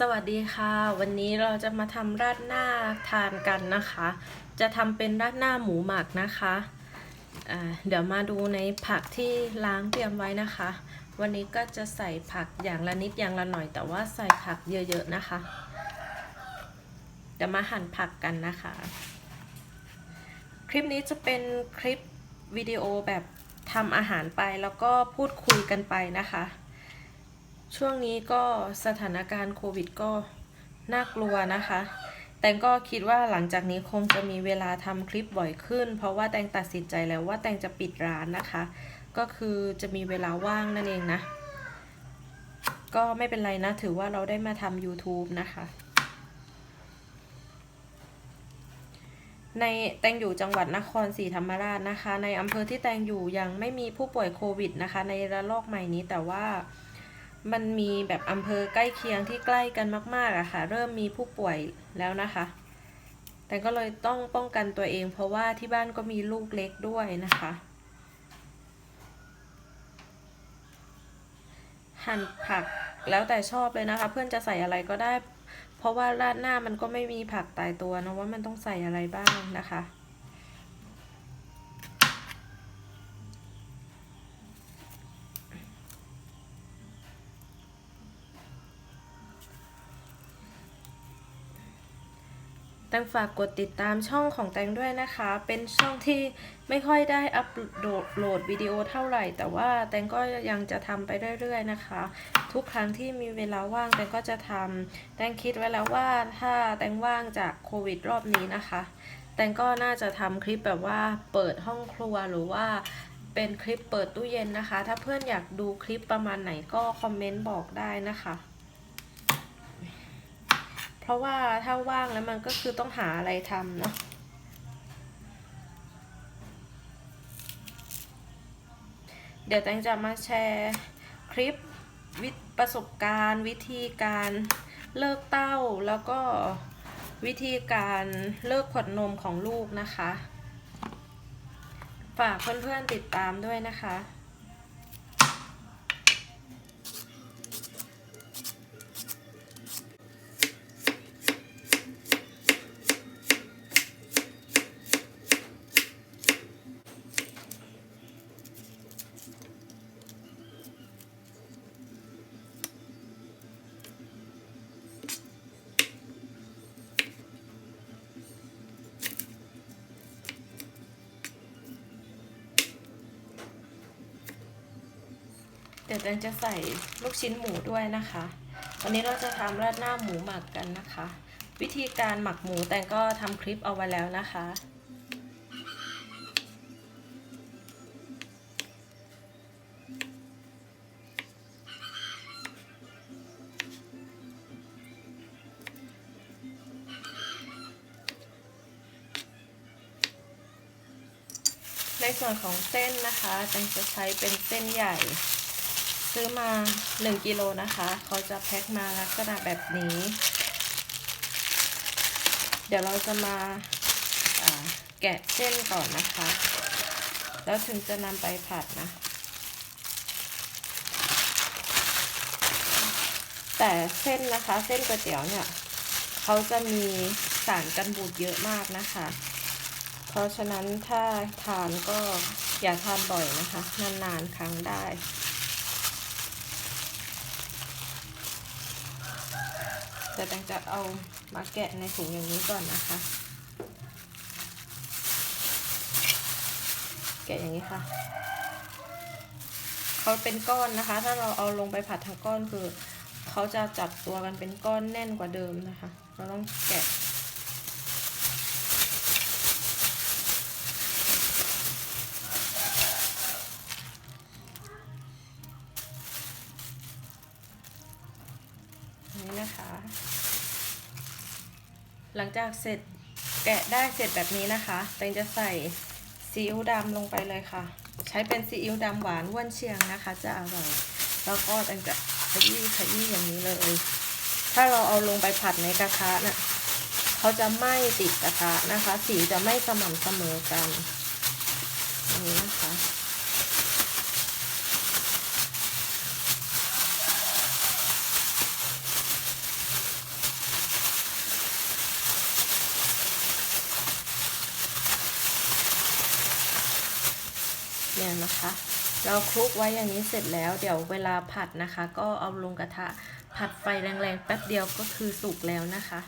สวัสดีค่ะ วันนี้เราจะมาทำราดหน้าทานกันนะคะ จะทำเป็นราดหน้าหมูหมักนะคะอ่าเดี๋ยวมาดูในผักที่ล้างเตรียมไว้นะคะ วันนี้ก็จะใส่ผักอย่างละนิดอย่างละหน่อย แต่ว่าใส่ผักเยอะๆนะคะ เดี๋ยวมาหั่นผักกันนะคะ คลิปนี้จะเป็นคลิปวิดีโอแบบทำอาหารไปแล้วก็พูดคุยกันไปนะคะ ช่วงนี้ก็สถานการณ์โควิดก็น่ากลัวนะคะ แต่ก็คิดว่าหลังจากนี้คงจะมีเวลาทำคลิปบ่อยขึ้น เพราะว่าแตงตัดสินใจแล้วว่าแตงจะปิดร้านนะคะ ก็คือจะมีเวลาว่างนั่นเองนะ ก็ไม่เป็นไรนะ ถือว่าเราได้มาทำ YouTube นะคะในแตงอยู่จังหวัดนครศรีธรรมราชนะคะ ในอำเภอที่แตงอยู่ยังไม่มีผู้ป่วยโควิดนะคะ ในระลอกใหม่นี้แต่ว่า มันมีแบบอำเภอใกล้เคียงที่ใกล้กันมากๆอะค่ะ เริ่มมีผู้ป่วยแล้วนะคะ แต่ก็เลยต้องป้องกันตัวเอง เพราะว่าที่บ้านก็มีลูกเล็กด้วยนะคะ หั่นผักแล้วแต่ชอบเลยนะคะ เพื่อนจะใส่อะไรก็ได้ เพราะว่าราดหน้ามันก็ไม่มีผักตายตัวนะว่ามันต้องใส่อะไรบ้างนะคะ งฝากกดติดตามช่องของแตงด้วยนะคะ เป็นช่องที่ไม่ค่อยได้อัปโหลดวิดีโอเท่าไหร่ แต่ว่าแตงก็ยังจะทำไปเรื่อยๆนะคะ ทุกครั้งที่มีเวลาว่างแตงก็จะทำแตงคิดไว้แล้วว่าถ้าแตงว่างจากโควิดรอบนี้นะคะ แตงก็น่าจะทำคลิปแบบว่าเปิดห้องครัวหรือว่าเป็นคลิปเปิดตู้เย็นนะคะ ถ้าเพื่อนอยากดูคลิปประมาณไหนก็คอมเมนต์บอกได้นะคะ เพราะว่าถ้าว่างแล้วมันก็คือต้องหาอะไรทำเนาะเดี๋ยวแตงจะมาแชร์คลิปวิประสบการณ์ วิธีการเลิกเต้าแล้วก็วิธีการเลิกขวดนมของลูกนะคะ ฝากเพื่อนๆติดตามด้วยนะคะ ดี๋ยวแตงจะใส่ลูกชิ้นหมูด้วยนะคะ วันนี้เราจะทำราดหน้าหมูหมักกันนะคะ วิธีการหมักหมูแตงก็ทำคลิปเอาไว้แล้วนะคะ ในส่วนของเส้นนะคะแตงจะใช้เป็นเส้นใหญ่ ซื้อมา 1กิโลนะคะ เขาจะแพ็คมาลักษณะแบบนี้ เดี๋ยวเราจะมาาแกะเส้นก่อนนะคะ แล้วถึงจะนำไปผัดนะ แต่เส้นนะคะเส้นก๋วยเตี๋ยวเนี่ยเขาจะมีสารกันบูดเยอะมากนะคะ เพราะฉะนั้นถ้าทานก็อย่าทานบ่อยนะคะ นานๆครั้งได้ แต่แตงจะเอามาแกะในถุงอย่างนี้ก่อนนะคะ แกะอย่างนี้ค่ะเขาเป็นก้อนนะคะ ถ้าเราเอาลงไปผัดทั้งก้อนคือเขาจะจับตัวกันเป็นก้อนแน่นกว่าเดิมนะคะ เราต้องแกะนี่นะคะ หลังจากเสร็จแกะได้เสร็จแบบนี้นะคะแตงจะใส่ซีอิ๊วดำลงไปเลยค่ะ ใช้เป็นซีอิ๊วดำหวานว่วนเชียงนะคะ จะอร่อย แล้วก็แตงจะขยี้ขยี้อย่างนี้เลย ถ้าเราเอาลงไปผัดในกระทะน่ะเขาจะไม้ติดกระทะนะคะ สีจะไม่สม่ำเสมอกันอย่างนี้นะคะ นะคะ เราคลุกไว้อย่างนี้เสร็จแล้ว เดี๋ยวเวลาผัดนะคะ ก็เอาลงกระทะผัดไฟแรงๆแป๊บเดียวก็คือสุกแล้วนะคะ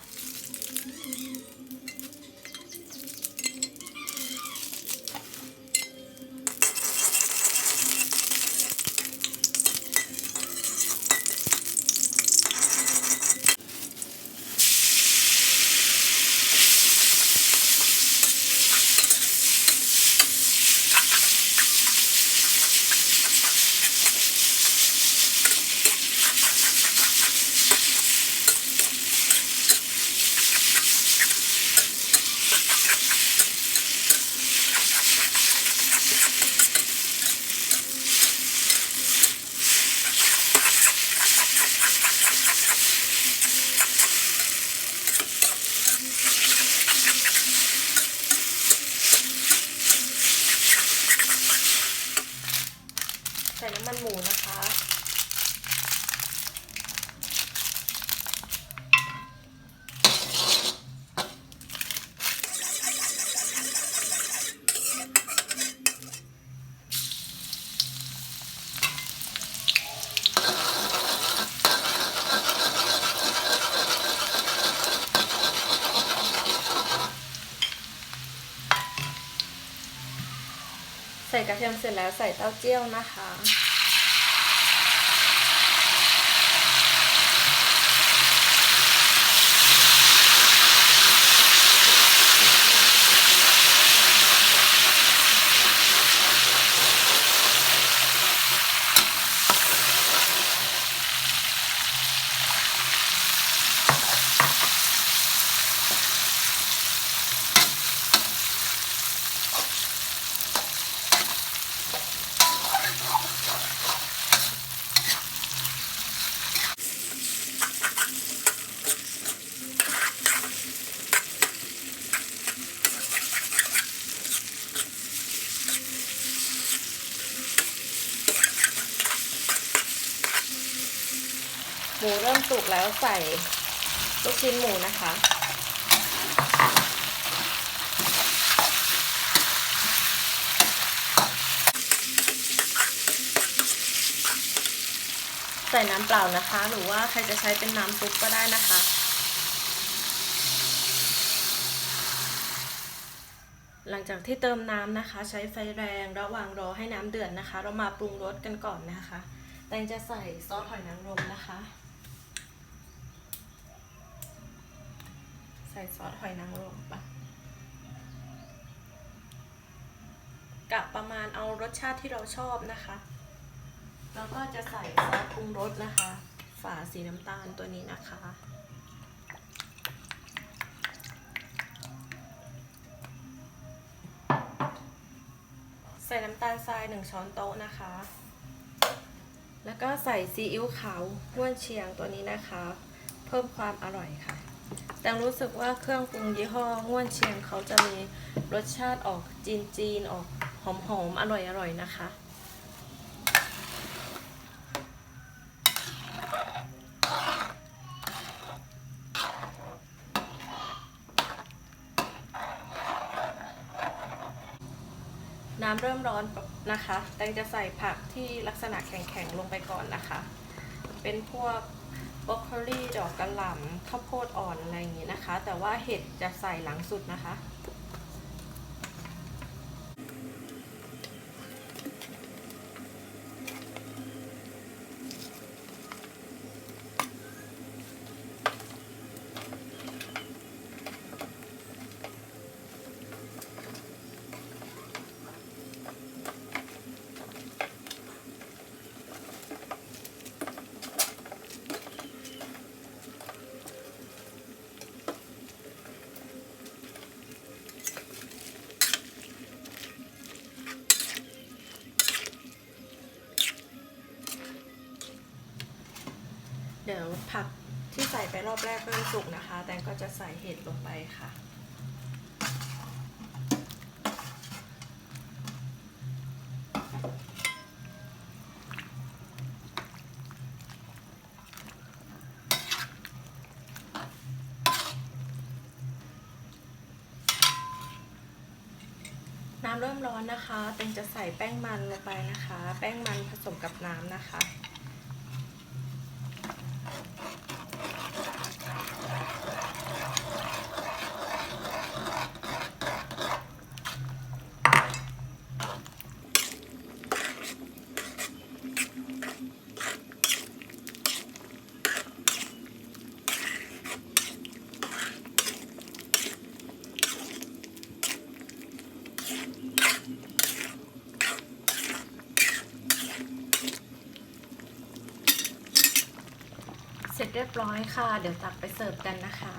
น้ำมันหมูนะคะ ส่กระเทียมเสร็จแล้วใส่เต้าเจี้ยวนะคะ หมูเริ่มสุกแล้วใส่ลูกชิ้นหมูนะคะ ใส่น้ำเปล่านะคะ หรือว่าใครจะใช้เป็นน้ำซุปก็ได้นะคะหลังจากที่เติมน้ำนะคะ ใช้ไฟแรงระหว่างรอให้น้ำเดือดนะคะ เรามาปรุงรสกันก่อนนะคะ แตงจะใส่ซอสหอยนางรมนะคะ ส่ซอสหอยนางรมปะกะประมาณเอารสชาติที่เราชอบนะคะ แล้วก็จะใส่ซอสปรุงรสนะคะ ฝาสีน้ำตาลตัวนี้นะคะ ใส่น้ำตาลทรายหนึ่งช้อนโต๊ะนะคะ แล้วก็ใส่ซีอิ๊วขาวห้วนเชียงตัวนี้นะคะ เพิ่มความอร่อยค่ะ แต่รู้สึกว่าเครื่องปรุงยี่ห้อห้วนเชียงเขาจะมีรสชาติออกจีนจีนๆออกหอมๆอร่อยๆนะคะ น้ำเริ่มร้อนนะคะ แตงจะใส่ผักที่ลักษณะแข็งๆลงไปก่อนนะคะ เป็นพวก บรอกโคลีดอกกระหล่ำข้าวโพดอ่อนอะไรอย่างนี้นะคะ แต่ว่าเห็ดจะใส่หลังสุดนะคะ เดี๋ยวผักที่ใส่ไป รอบแรกเริ่มสุกนะคะ แตงก็จะใส่เห็ดลงไปค่ะน้ำเริ่มร้อนนะคะเต็งจะใส่แป้งมันลงไปนะคะ แป้งมันผสมกับน้ำนะคะ เรียบร้อยค่ะ เดี๋ยวตักไปเสิร์ฟกันนะคะ